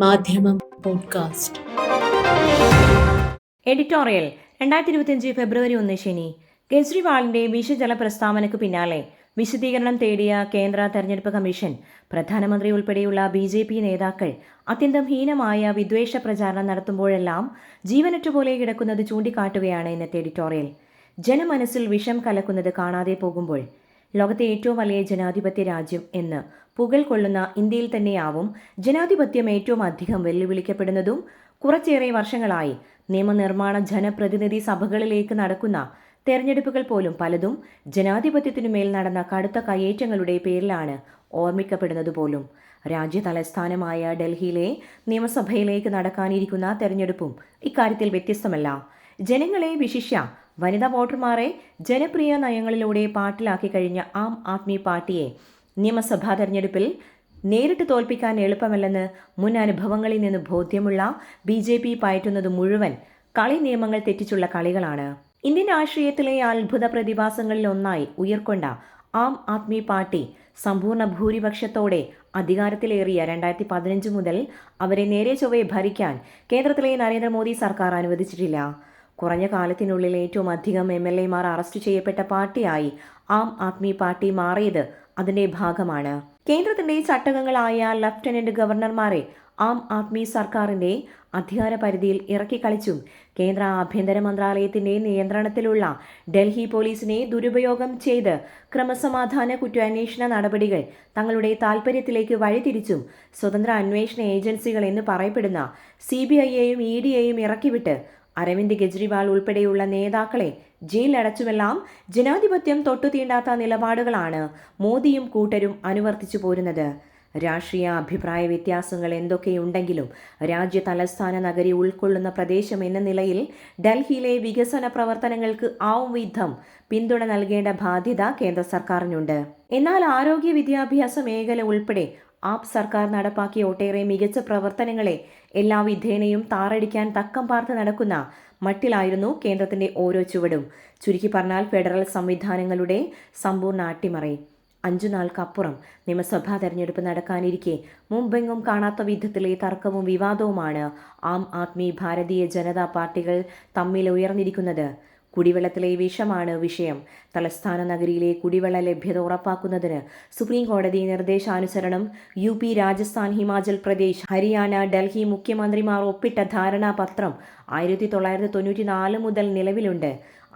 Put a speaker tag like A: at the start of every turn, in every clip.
A: മാധ്യമം podcast.
B: Editorial രണ്ടായിരത്തി ഇരുപത്തിയഞ്ച് ഫെബ്രുവരി ഒന്ന് ശനി. കേജ്രിവാളിന്റെ വിഷജല പ്രസ്താവനയ്ക്ക് പിന്നാലെ വിശദീകരണം തേടിയ കേന്ദ്ര തെരഞ്ഞെടുപ്പ് കമ്മീഷൻ പ്രധാനമന്ത്രി ഉൾപ്പെടെയുള്ള ബി ജെ പി നേതാക്കൾ അത്യന്തം ഹീനമായ വിദ്വേഷ പ്രചാരണം നടത്തുമ്പോഴെല്ലാം ജീവനറ്റുപോലെ കിടക്കുന്നത് ചൂണ്ടിക്കാട്ടുകയാണ് ഇന്നത്തെ എഡിറ്റോറിയൽ. ജനമനസ്സിൽ വിഷം കലക്കുന്നത് കാണാതെ പോകുമ്പോൾ ലോകത്തെ ഏറ്റവും വലിയ ജനാധിപത്യ രാജ്യം എന്ന് പുകൾ കൊള്ളുന്ന ഇന്ത്യയിൽ തന്നെയാവും ജനാധിപത്യം ഏറ്റവും അധികം വെല്ലുവിളിക്കപ്പെടുന്നതും കുറച്ചേറെ വർഷങ്ങളായി നിയമനിർമ്മാണ ജനപ്രതിനിധി സഭകളിലേക്ക് നടക്കുന്ന തെരഞ്ഞെടുപ്പുകൾ പോലും പലതും ജനാധിപത്യത്തിനുമേൽ നടന്ന കടുത്ത കയ്യേറ്റങ്ങളുടെ പേരിലാണ് ഓർമ്മിക്കപ്പെടുന്നത് പോലും. രാജ്യ തലസ്ഥാനമായ ഡൽഹിയിലെ നിയമസഭയിലേക്ക് നടക്കാനിരിക്കുന്ന തെരഞ്ഞെടുപ്പും ഇക്കാര്യത്തിൽ വ്യത്യസ്തമല്ല. ജനങ്ങളെ വിശിഷ്യ വനിതാ വോട്ടർമാരെ ജനപ്രിയ നയങ്ങളിലൂടെ പാട്ടിലാക്കി കഴിഞ്ഞ ആം ആദ്മി പാർട്ടിയെ നിയമസഭാ തെരഞ്ഞെടുപ്പിൽ നേരിട്ട് തോൽപ്പിക്കാൻ എളുപ്പമല്ലെന്ന് മുൻ അനുഭവങ്ങളിൽ നിന്ന് ബോധ്യമുള്ള ബി ജെ പി പയറ്റുന്നത് മുഴുവൻ കളി നിയമങ്ങൾ തെറ്റിച്ചുള്ള കളികളാണ്. ഇന്ത്യൻ രാഷ്ട്രീയത്തിലെ അത്ഭുത പ്രതിഭാസങ്ങളിൽ ഒന്നായി ഉയർക്കൊണ്ട ആം ആദ്മി പാർട്ടി സമ്പൂർണ ഭൂരിപക്ഷത്തോടെ അധികാരത്തിലേറിയ രണ്ടായിരത്തി പതിനഞ്ച് മുതൽ അവരെ നേരെ ചൊവ്വെ ഭരിക്കാൻ കേന്ദ്രത്തിലെ നരേന്ദ്രമോദി സർക്കാർ അനുവദിച്ചിട്ടില്ല. കുറഞ്ഞ കാലത്തിനുള്ളിൽ ഏറ്റവും അധികം എം എൽ എമാർ അറസ്റ്റ് ചെയ്യപ്പെട്ട പാർട്ടിയായി ആം ആദ്മി പാർട്ടി മാറിയത് അതിന്റെ ഭാഗമാണ്. കേന്ദ്രത്തിന്റെ ചട്ടകങ്ങളായ ലഫ്റ്റനന്റ് ഗവർണർമാരെ ആം ആദ്മി സർക്കാരിന്റെ അധികാര പരിധിയിൽ ഇറക്കിക്കളിച്ചും കേന്ദ്ര ആഭ്യന്തര മന്ത്രാലയത്തിന്റെ നിയന്ത്രണത്തിലുള്ള ഡൽഹി പോലീസിനെ ദുരുപയോഗം ചെയ്ത് ക്രമസമാധാന കുറ്റാന്വേഷണ നടപടികൾ തങ്ങളുടെ താൽപ്പര്യത്തിലേക്ക് വഴിതിരിച്ചും സ്വതന്ത്ര അന്വേഷണ ഏജൻസികൾ എന്ന് പറയപ്പെടുന്ന സി ബി ഐയെയും ഇ ഡിയെയും ഇറക്കിവിട്ട് അരവിന്ദ് കെജ്രിവാൾ ഉൾപ്പെടെയുള്ള നേതാക്കളെ ജയിലടച്ചുമെല്ലാം ജനാധിപത്യം തൊട്ടുതീണ്ടാത്ത നിലപാടുകളാണ് മോദിയും കൂട്ടരും അനുവർത്തിച്ചു പോരുന്നത്. രാഷ്ട്രീയ അഭിപ്രായ വ്യത്യാസങ്ങൾ എന്തൊക്കെയുണ്ടെങ്കിലും രാജ്യ തലസ്ഥാന നഗരി ഉൾക്കൊള്ളുന്ന പ്രദേശം എന്ന നിലയിൽ ഡൽഹിയിലെ വികസന പ്രവർത്തനങ്ങൾക്ക് ആവും വിധം പിന്തുണ നൽകേണ്ട ബാധ്യത കേന്ദ്ര സർക്കാരിനുണ്ട്. എന്നാൽ ആരോഗ്യ വിദ്യാഭ്യാസ മേഖല ഉൾപ്പെടെ ആപ് സർക്കാർ നടപ്പാക്കിയ ഒട്ടേറെ മികച്ച പ്രവർത്തനങ്ങളെ എല്ലാ വിധേനയും താറടിക്കാൻ തക്കം പാർത്ത് നടക്കുന്ന മട്ടിലായിരുന്നു കേന്ദ്രത്തിന്റെ ഓരോ ചുവടും. ചുരുക്കി പറഞ്ഞാൽ ഫെഡറൽ സംവിധാനങ്ങളുടെ സമ്പൂർണ അട്ടിമറി. അഞ്ചു നാൾക്കപ്പുറം നിയമസഭാ തെരഞ്ഞെടുപ്പ് നടക്കാനിരിക്കെ മുമ്പെങ്ങും കാണാത്ത വിധത്തിലെ തർക്കവും വിവാദവുമാണ് ആം ആദ്മി ഭാരതീയ ജനതാ പാർട്ടികൾ തമ്മിൽ ഉയർന്നിരിക്കുന്നത്. കുടിവെള്ളത്തിലെ വിഷമാണ് വിഷയം. തലസ്ഥാന നഗരിയിലെ കുടിവെള്ള ലഭ്യത ഉറപ്പാക്കുന്നതിന് സുപ്രീം കോടതി നിർദ്ദേശാനുസരണം യു പി രാജസ്ഥാൻ ഹിമാചൽ പ്രദേശ് ഹരിയാന ഡൽഹി മുഖ്യമന്ത്രിമാർ ഒപ്പിട്ട ധാരണാപത്രം ആയിരത്തി തൊള്ളായിരത്തി തൊണ്ണൂറ്റി നാല് മുതൽ നിലവിലുണ്ട്.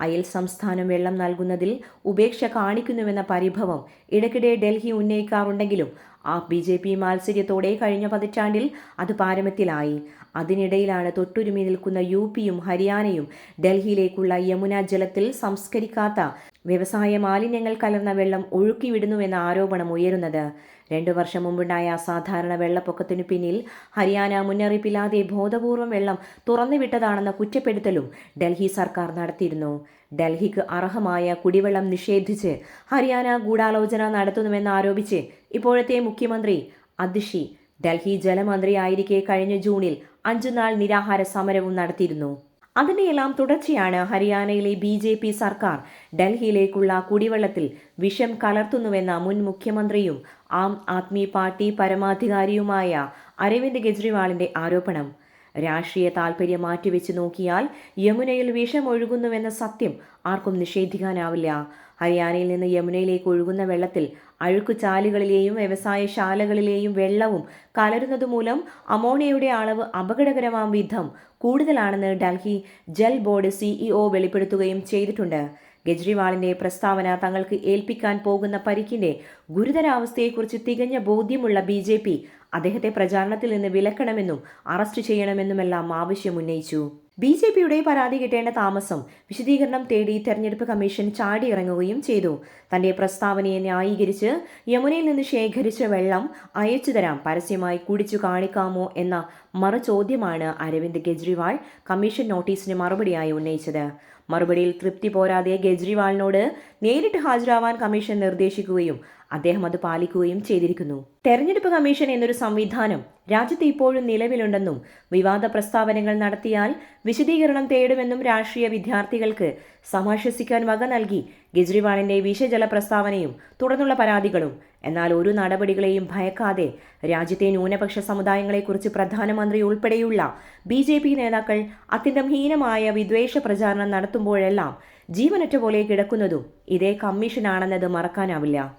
B: അയൽ സംസ്ഥാനം വെള്ളം നൽകുന്നതിൽ ഉപേക്ഷ കാണിക്കുന്നുവെന്ന പരിഭവം ഇടയ്ക്കിടെ ഡൽഹി ഉന്നയിക്കാറുണ്ടെങ്കിലും ആ ബി ജെ പി മാത്സര്യത്തോടെ കഴിഞ്ഞ പതിറ്റാണ്ടിൽ അത് പാരമ്യത്തിലായി. അതിനിടയിലാണ് തൊട്ടുരുമി നിൽക്കുന്ന യു പിയും ഹരിയാനയും ഡൽഹിയിലേക്കുള്ള യമുന ജലത്തിൽ സംസ്കരിക്കാത്ത വ്യവസായ മാലിന്യങ്ങൾ കലർന്ന വെള്ളം ഒഴുക്കിവിടുന്നുവെന്ന ആരോപണം ഉയരുന്നത്. രണ്ടു വർഷം മുമ്പുണ്ടായ അസാധാരണ വെള്ളപ്പൊക്കത്തിനു പിന്നിൽ ഹരിയാന മുന്നറിയിപ്പില്ലാതെ ബോധപൂർവം വെള്ളം തുറന്നുവിട്ടതാണെന്ന കുറ്റപ്പെടുത്തലും ഡൽഹി സർക്കാർ നടത്തിയിരുന്നു. ഡൽഹിക്ക് അർഹമായ കുടിവെള്ളം നിഷേധിച്ച് ഹരിയാന ഗൂഢാലോചന നടത്തുന്നുവെന്നാരോപിച്ച് ഇപ്പോഴത്തെ മുഖ്യമന്ത്രി അദിഷി ഡൽഹി ജലമന്ത്രിയായിരിക്കെ കഴിഞ്ഞ ജൂണിൽ അഞ്ചുനാൾ നിരാഹാര സമരവും നടത്തിയിരുന്നു. അതിന്റെയെല്ലാം തുടർച്ചയാണ് ഹരിയാനയിലെ ബി ജെ പി സർക്കാർ ഡൽഹിയിലേക്കുള്ള കുടിവെള്ളത്തിൽ വിഷം കലർത്തുന്നുവെന്ന മുൻ മുഖ്യമന്ത്രിയും ആം ആദ്മി പാർട്ടി പരമാധികാരിയുമായ അരവിന്ദ് കെജ്രിവാളിന്റെ ആരോപണം. രാഷ്ട്രീയ താൽപ്പര്യം മാറ്റിവെച്ച് നോക്കിയാൽ യമുനയിൽ വിഷം ഒഴുകുന്നുവെന്ന സത്യം ആർക്കും നിഷേധിക്കാനാവില്ല. ഹരിയാനയിൽ നിന്ന് യമുനയിലേക്ക് ഒഴുകുന്ന വെള്ളത്തിൽ അഴുക്കുചാലുകളിലെയും വ്യവസായശാലകളിലെയും വെള്ളവും കലരുന്നതുമൂലം അമോണിയയുടെ അളവ് അപകടകരമാം വിധം കൂടുതലാണെന്ന് ഡൽഹി ജൽ ബോർഡ് സിഇഒ വെളിപ്പെടുത്തുകയും ചെയ്തിട്ടുണ്ട്. കെജ്രിവാളിന്റെ പ്രസ്താവന തങ്ങൾക്ക് ഏൽപ്പിക്കാൻ പോകുന്ന പരിക്കിന്റെ ഗുരുതരാവസ്ഥയെക്കുറിച്ച് തികഞ്ഞ ബോധ്യമുള്ള ബി ജെ പി അദ്ദേഹത്തെ പ്രചാരണത്തിൽ നിന്ന് വിലക്കണമെന്നും അറസ്റ്റ് ചെയ്യണമെന്നുമെല്ലാം ആവശ്യമുന്നയിച്ചു. ബി ജെ പിയുടെ പരാതി കിട്ടേണ്ട താമസം വിശദീകരണം തേടി തെരഞ്ഞെടുപ്പ് കമ്മീഷൻ ചാടിയിറങ്ങുകയും ചെയ്തു. തന്റെ പ്രസ്താവനയെ ന്യായീകരിച്ച് യമുനയിൽ നിന്ന് ശേഖരിച്ച വെള്ളം അയച്ചു തരാം പരസ്യമായി കുടിച്ചു കാണിക്കാമോ എന്ന മറുചോദ്യമാണ് അരവിന്ദ് കെജ്രിവാൾ കമ്മീഷൻ നോട്ടീസിന് മറുപടിയായി ഉന്നയിച്ചത്. മറുപടിയിൽ തൃപ്തി പോരാതെ കെജ്രിവാളിനോട് നേരിട്ട് ഹാജരാവാൻ കമ്മീഷൻ നിർദ്ദേശിക്കുകയും അദ്ദേഹം അത് പാലിക്കുകയും ചെയ്തിരിക്കുന്നു. തെരഞ്ഞെടുപ്പ് കമ്മീഷൻ എന്നൊരു സംവിധാനം രാജ്യത്ത് ഇപ്പോഴും നിലവിലുണ്ടെന്നും വിവാദ പ്രസ്താവനകൾ നടത്തിയാൽ വിശദീകരണം തേടുമെന്നും രാഷ്ട്രീയ വിദ്യാർത്ഥികൾക്ക് സമാശ്വസിക്കാൻ വക നൽകി കെജ്രിവാളിന്റെ വിഷജല പ്രസ്താവനയും തുടർന്നുള്ള പരാതികളും. എന്നാൽ ഒരു നടപടികളെയും ഭയക്കാതെ രാജ്യത്തെ ന്യൂനപക്ഷ സമുദായങ്ങളെക്കുറിച്ച് പ്രധാനമന്ത്രി ഉൾപ്പെടെയുള്ള ബി ജെ പി നേതാക്കൾ അത്യന്തം ഹീനമായ വിദ്വേഷ പ്രചാരണം നടത്തുമ്പോഴെല്ലാം ജീവനറ്റ പോലെ കിടക്കുന്നതും ഇതേ കമ്മീഷനാണെന്നത് മറക്കാനാവില്ല.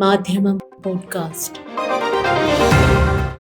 A: മാധ്യമം പോഡ്കാസ്റ്റ്.